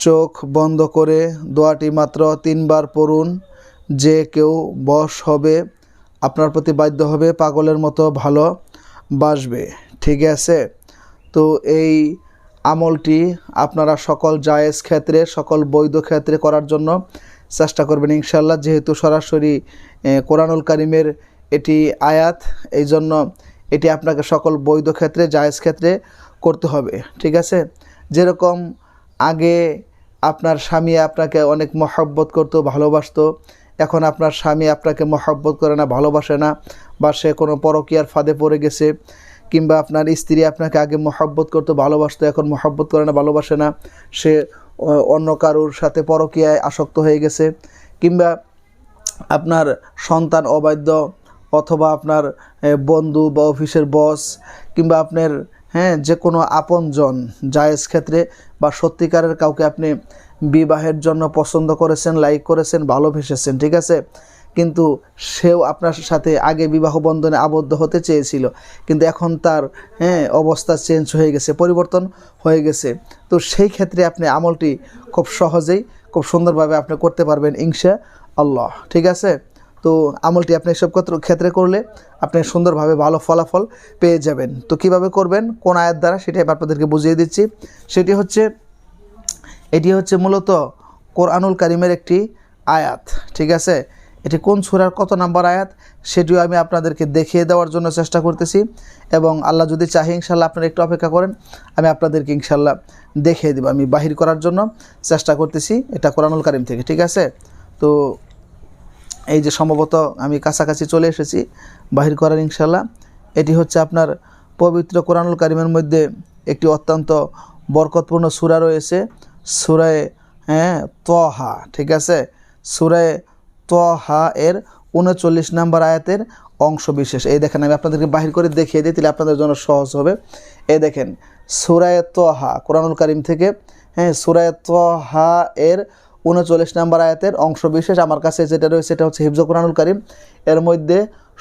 চোখ বন্ধ করে দোয়াটি মাত্র তিনবার পড়ুন। যে কেউ বশ হবে, আপনার প্রতি বাধ্য হবে, পাগলের মতো ভালো বাসবে। ঠিক আছে? তো এই আমলটি আপনারা সকল জায়েজ ক্ষেত্রে, সকল বৈধ ক্ষেত্রে করার জন্য চেষ্টা করবেন ইনশাল্লাহ যেহেতু সরাসরি কোরআনুল কারিমের এটি আয়াত, এই জন্য এটি আপনাকে সকল বৈধ ক্ষেত্রে, জায়েজ ক্ষেত্রে করতে হবে। ঠিক আছে? যেরকম আগে আপনার স্বামী আপনাকে অনেক মহব্বত করতো, ভালোবাসত। এখন আপনার স্বামী আপনাকে মহব্বত করে না, ভালোবাসে না বা সে কোনো পরকীয়ার ফাঁদে পড়ে গেছে কিংবা আপনার স্ত্রী আপনাকে আগে মহব্বত করতো, ভালোবাসতো, এখন মহব্বত করে না, ভালোবাসে না। সে অন্য কারোর সাথে পরকীয়ায় আসক্ত হয়ে গেছে কিংবা আপনার সন্তান অবাধ্য অথবা আপনার বন্ধু বা অফিসের বস কিংবা আপনার হ্যাঁ যে কোনো আপনজন জায়েজ ক্ষেত্রে বা সত্যিকারের কাউকে আপনি বিবাহের জন্য পছন্দ করেছেন, লাইক করেছেন, ভালোবেসেছেন, ঠিক আছে? কিন্তু সেও আপনার সাথে আগে বিবাহ বন্ধনে আবদ্ধ হতে চেয়েছিল, কিন্তু এখন তার হ্যাঁ অবস্থা চেঞ্জ হয়ে গেছে, পরিবর্তন হয়ে গেছে। তো সেই ক্ষেত্রে আপনি আমলটি খুব সহজেই, খুব সুন্দরভাবে আপনি করতে পারবেন ইনশা আল্লাহ ঠিক আছে? তো আমলটি আপনি এসব ক্ষেত্র- করলে আপনি সুন্দরভাবে ভালো ফলাফল পেয়ে যাবেন। তো কীভাবে করবেন? কোন আয়াত দ্বারা? আমি আপনাদেরকে বুঝিয়ে দিচ্ছি। সেটি হচ্ছে, এটি হচ্ছে মূলত কোরআনুল কারিমের একটি আয়াত, ঠিক আছে? এটি কোন সুরার কত নাম্বার আয়াত? সেটিও আমি আপনাদেরকে দেখিয়ে দেওয়ার জন্য চেষ্টা করতেছি। এবং আল্লাহ যদি চাহে ইনশাল্লাহ আপনারা একটু অপেক্ষা করেন, আমি আপনাদেরকে ইনশাল্লাহ দেখিয়ে দেবো। আমি বাহির করার জন্য চেষ্টা করতেছি এটা কোরআনুল কারিম থেকে, ঠিক আছে? তো এই যে সম্ভবত আমি কাছাকাছি চলে এসেছি, বাহির করার ইনশাল্লাহ এটি হচ্ছে আপনার পবিত্র কোরআনুল কারিমের মধ্যে একটি অত্যন্ত বরকতপূর্ণ সূরা রয়েছে সুরায় হ্যাঁ তহা, ঠিক আছে? সুরায় তহা এর উনচল্লিশ নাম্বার আয়াতের অংশ বিশেষ। এই দেখেন, আমি আপনাদেরকে বাহির করে দেখিয়ে দিই, তাহলে আপনাদের জন্য সহজ হবে। এই দেখেন সুরায় তহা, কোরআনুল কারিম থেকে হ্যাঁ সুরায় তহা এর উনচল্লিশ নাম্বার আয়াতের অংশ বিশেষ আমার কাছে যেটা রয়েছে সেটা হচ্ছে হিফজ কোরআনুল করিম। এর মধ্যে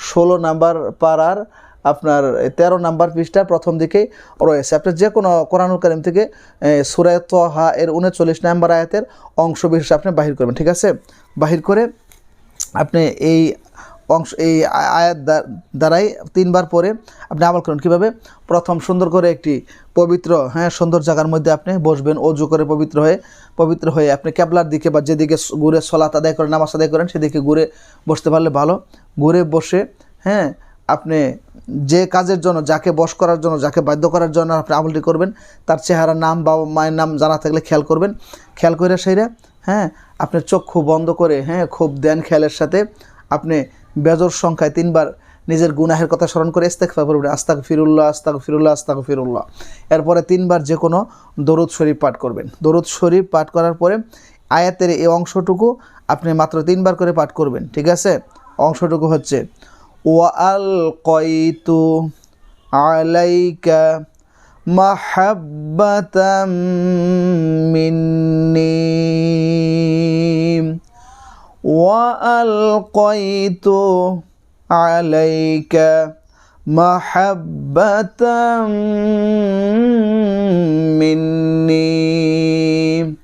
ষোলো নাম্বার পাড়ার আপনার তেরো নাম্বার পৃষ্ঠার প্রথম দিকেই রয়েছে। আপনি যে কোনো কোরআনুল করিম থেকে সুরায় তহা এর উনচল্লিশ নাম্বার আয়াতের অংশ বিশেষ আপনি বাহির করবেন, ঠিক আছে? বাহির করে আপনি এই অংশ, এই আয়াত দ্বা- দ্বারাই তিনবার পরে আপনি আমল করুন। কীভাবে? প্রথম সুন্দর করে একটি পবিত্র হ্যাঁ সুন্দর জায়গার মধ্যে আপনি বসবেন, অজু করে পবিত্র হয়ে পবিত্র হয়ে আপনি ক্যাবলার দিকে বা যেদিকে ঘুরে সলাত আদায় করেন, নামাজ আদায় করেন, সেদিকে ঘুরে বসতে পারলে ভালো। ঘুরে বসে হ্যাঁ আপনি যে কাজের জন্য, যাকে বশ করার জন্য, যাকে বাধ্য করার জন্য আপনি আমলটি করবেন, তার চেহারা নাম বাবা মায়ের নাম জানা থাকলে খেয়াল করবেন। খেয়াল করে সেইরা হ্যাঁ আপনি চক্ষু বন্ধ করে হ্যাঁ খুব দেন খেয়ালের সাথে, আপনি বেজর সংখ্যায় তিনবার নিজের গুনাহের কথা স্মরণ করে ইস্তেকফা করবেন আস্তাক ফিরুল্লাহ আস্তাক ফিরুল্লাহ আস্তাক ফিরুল্লাহ এরপরে তিনবার যে কোনো দরুদ শরীফ পাঠ করবেন। দরুদ শরীফ পাঠ করার পরে আয়াতের এই অংশটুকু আপনি মাত্র তিনবার করে পাঠ করবেন, ঠিক আছে? অংশটুকু হচ্ছে ওয়াল কয়তু আলাইকা মাহাব্বাতাম মিন্নি। وألقيت عليك محبة مني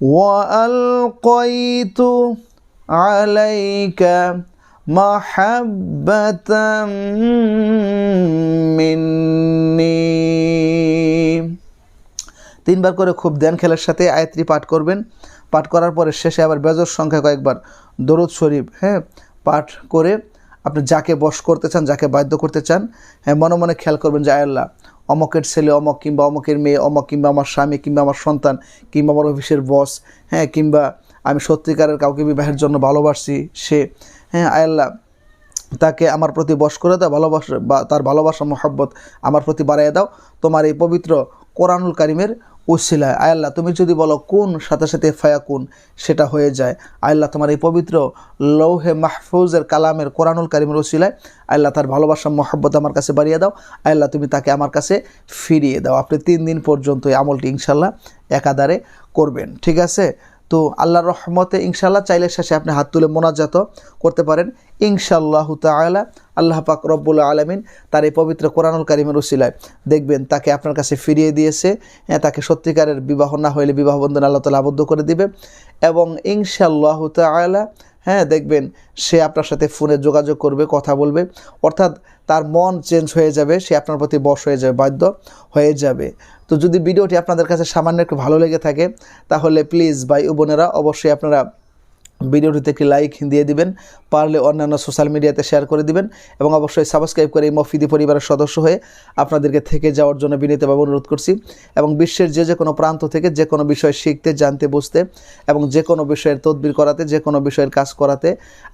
وألقيت عليك محبة مني তিনবার করে খুব ধ্যান খেলার সাথে আয়াতটি পাঠ করবেন পাঠ করার পরে শেষে আবার বেজর সংখ্যা কয়েকবার দরুদ শরীফ হ্যাঁ পাঠ করে আপনি যাকে বশ করতে চান, যাকে বাধ্য করতে চান হ্যাঁ মনে মনে খেয়াল করবেন যে আয়াল্লাহ অমকের ছেলে অমক কিংবা অমকের মেয়ে অমক কিংবা আমার স্বামী কিংবা আমার সন্তান কিংবা আমার অফিসের বস হ্যাঁ কিংবা আমি সত্যিকারের কাউকে বিবাহের জন্য ভালোবাসি, সে হ্যাঁ আয়াল্লাহ তাকে আমার প্রতি বশ করে দাও, ভালোবাসা, বা তার ভালোবাসা, মহব্বত আমার প্রতি বাড়াইয়া দাও। তোমার এই পবিত্র কোরআনুল কারিমের উসিলায় আয়াল্লাহ তুমি যদি বলো কোন, সাথে সাথে ফায়াকুন, সেটা হয়ে যায়। আল্লাহ, তোমার এই পবিত্র লৌহে মাহফুজের কালামের কোরআনুল কারিমের ওসিলায় আল্লাহ, তার ভালোবাসা, মহব্বত আমার কাছে বাড়িয়ে দাও। আল্লাহ, তুমি তাকে আমার কাছে ফিরিয়ে দাও। আপনি তিন দিন পর্যন্ত এই আমলটি ইনশাল্লাহ একাধারে করবেন। ঠিক আছে? তো আল্লাহর রহমতে ইনশাল্লাহ চাইলে শেষে আপনি হাত তুলে মোনাজাত করতে পারেন। ইনশাল্লাহ তালা আল্লাহ পাক রব্বুল আলমিন তার এই পবিত্র কোরআনুল কারিমের উসিলায় দেখবেন, তাকে আপনার কাছে ফিরিয়ে দিয়েছে। হ্যাঁ তাকে সত্যিকারের বিবাহ না হইলে বিবাহ বন্ধন আল্লাহ তালা আবদ্ধ করে দিবে। এবং ইনশাল্লাহ তালা হ্যাঁ দেখবেন সে আপনার সাথে ফোনে যোগাযোগ করবে, কথা বলবে। অর্থাৎ তার মন চেঞ্জ হয়ে যাবে, সে আপনার প্রতি বশ হয়ে যাবে, বাধ্য হয়ে যাবে। তো যদি ভিডিওটি আপনাদের কাছে সামান্য একটু ভালো লেগে থাকে, তাহলে প্লিজ ভাই বোনেরা অবশ্যই আপনারা ভিডিওটিতে একটি লাইক দিয়ে দিবেন, পারলে অন্যান্য সোশ্যাল মিডিয়াতে শেয়ার করে দিবেন এবং অবশ্যই সাবস্ক্রাইব করে এই মফিদি পরিবারের সদস্য হয়ে আপনাদেরকে থেকে যাওয়ার জন্য বিনীতভাবে অনুরোধ করছি এবং বিশ্বের যে যে কোনো প্রান্ত থেকে যে কোনো বিষয় শিখতে, জানতে, বুঝতে এবং যে কোনো বিষয়ের তদবির করাতে যে কোনো বিষয়ের কাজ করাতে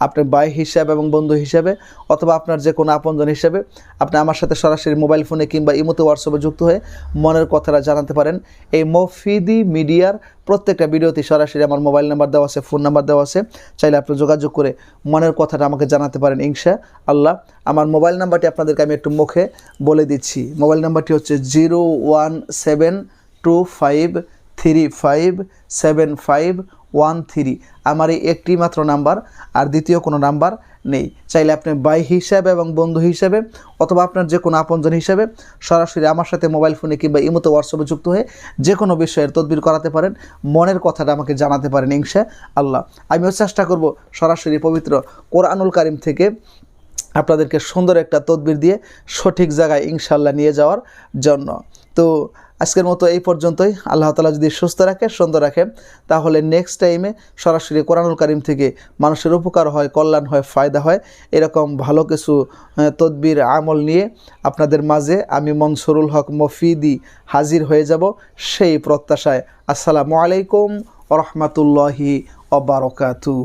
আপনি ভাই হিসাবে এবং বন্ধু হিসাবে অথবা আপনার যে কোনো আপনজন হিসাবে আপনি আমার সাথে সরাসরি মোবাইল ফোনে কিংবা ইমোতে হোয়াটসঅ্যাপে যুক্ত হয়ে মনের কথাটা জানাতে পারেন। এই মফিদি মিডিয়ার প্রত্যেকটা ভিডিওতে সরাসরি আমার মোবাইল নাম্বার দেওয়া আছে, ফোন নাম্বার দেওয়া আছে। চাইলে আপনি যোগাযোগ করে মনের কথাটা আমাকে জানাতে পারেন, ইনশা আল্লাহ। আমার মোবাইল নাম্বারটি আপনাদেরকে আমি একটু মুখে বলে দিচ্ছি। মোবাইল নাম্বারটি হচ্ছে zero one seven two five three five seven five one three আমার এই একটি মাত্র নাম্বার, আর দ্বিতীয় কোনো নাম্বার নেই। চাইলে আপনি বাই হিসাবে এবং বন্ধু হিসাবে অথবা আপনার যে কোনো আপনজন হিসাবে সরাসরি আমার সাথে মোবাইল ফোনে কিংবা ইমোতে হোয়াটসঅ্যাপে যুক্ত হয়ে যে কোনো বিষয়ের তদবির করাতে পারেন। মনের কথাটা আমাকে জানাতে পারেন ইংশা আল্লাহ আমিও চেষ্টা করব সরাসরি পবিত্র কোরআনুল কারিম থেকে আপনাদেরকে সুন্দর একটা তদবির দিয়ে সঠিক জায়গায় ইনশাল্লাহ নিয়ে যাওয়ার জন্য। তো আজকের মতো এই পর্যন্তই। আল্লাহ তালা যদি সুস্থ রাখে, সুন্দর রাখে, তাহলে নেক্সট টাইমে সরাসরি কোরআনুল কারিম থেকে মানুষের উপকার হয়, কল্যাণ হয়, ফায়দা হয়, এরকম ভালো কিছু তদবির, আমল নিয়ে আপনাদের মাঝে আমি মনসুরুল হক মফিদি হাজির হয়ে যাব সেই প্রত্যাশায়। আসসালামু আলাইকুম রহমতুল্লাহি অবরকাতু